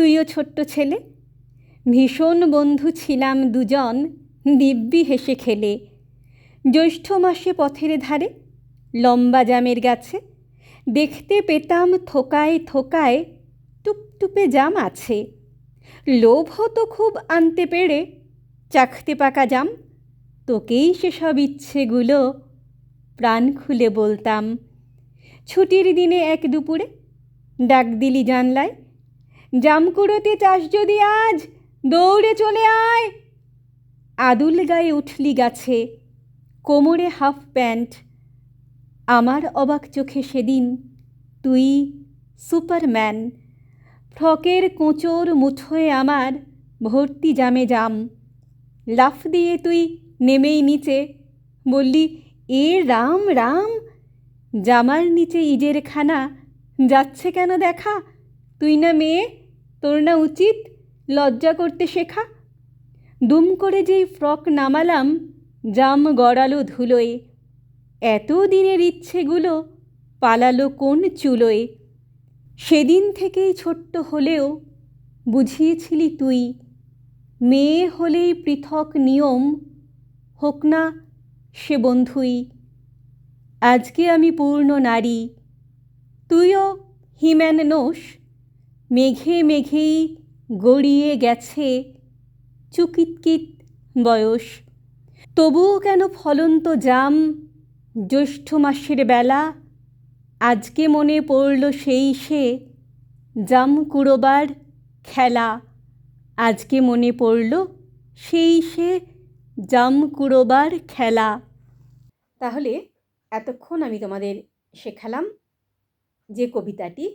তুইও ছোট্ট ছেলে। ভীষণ বন্ধু ছিলাম দুজন, দিব্যি হেসে খেলে। জ্যৈষ্ঠ মাসে পথের ধারে, লম্বা জামের গাছে, দেখতে পেতাম থোকায় থোকায় টুপটুপে জাম আছে। লোভ হতো খুব আনতে পেরে, চাখতে পাকা জাম, তোকেই সেসব ইচ্ছেগুলো প্রাণ খুলে বলতাম। ছুটির দিনে এক দুপুরে, ডাক দিলি জানলায় জামকুড়োতে চাষ যদি আজ, দৌড়ে চলে আয়। আদুল গায়ে উঠলি গাছে, কোমরে হাফ প্যান্ট। আমার অবাক চোখে সেদিন তুই সুপারম্যান। ফ্রকের কোঁচোর মুঠোয় আমার ভর্তি জামে জাম। লাফ দিয়ে তুই নেমেই নিচে, বললি, এ রাম রাম, জামার নিচে ইজের খানা যাচ্ছে কেন দেখা? তুই না মেয়ে? তোর না উচিত লজ্জা করতে শেখা। দুম করে যেই ফ্রক নামালাম, জাম গড়ালো ধুলোয়। এত দিনের ইচ্ছেগুলো পালালো কোন চুলোয়। সেদিন থেকেই ছোট্ট হলেও বুঝিয়েছিলি তুই, মেয়ে হলেই পৃথক নিয়ম, হোক না সে বন্ধুই। আজকে আমি পূর্ণ নারী, তুইও হিম্যান নোস মেঘে মেঘেই গড়িয়ে গেছে চুকিতকিত বয়স। তবুও কেন ফলন্ত জাম জ্যৈষ্ঠ মাসের বেলা? আজকে মনে পড়ল সেই সে জাম কুড়োবার খেলা। আজকে মনে পড়ল সেই সে জাম কুড়োবার খেলা। তাহলে এতক্ষণ আমি তোমাদের শেখালাম যে কবিতাটি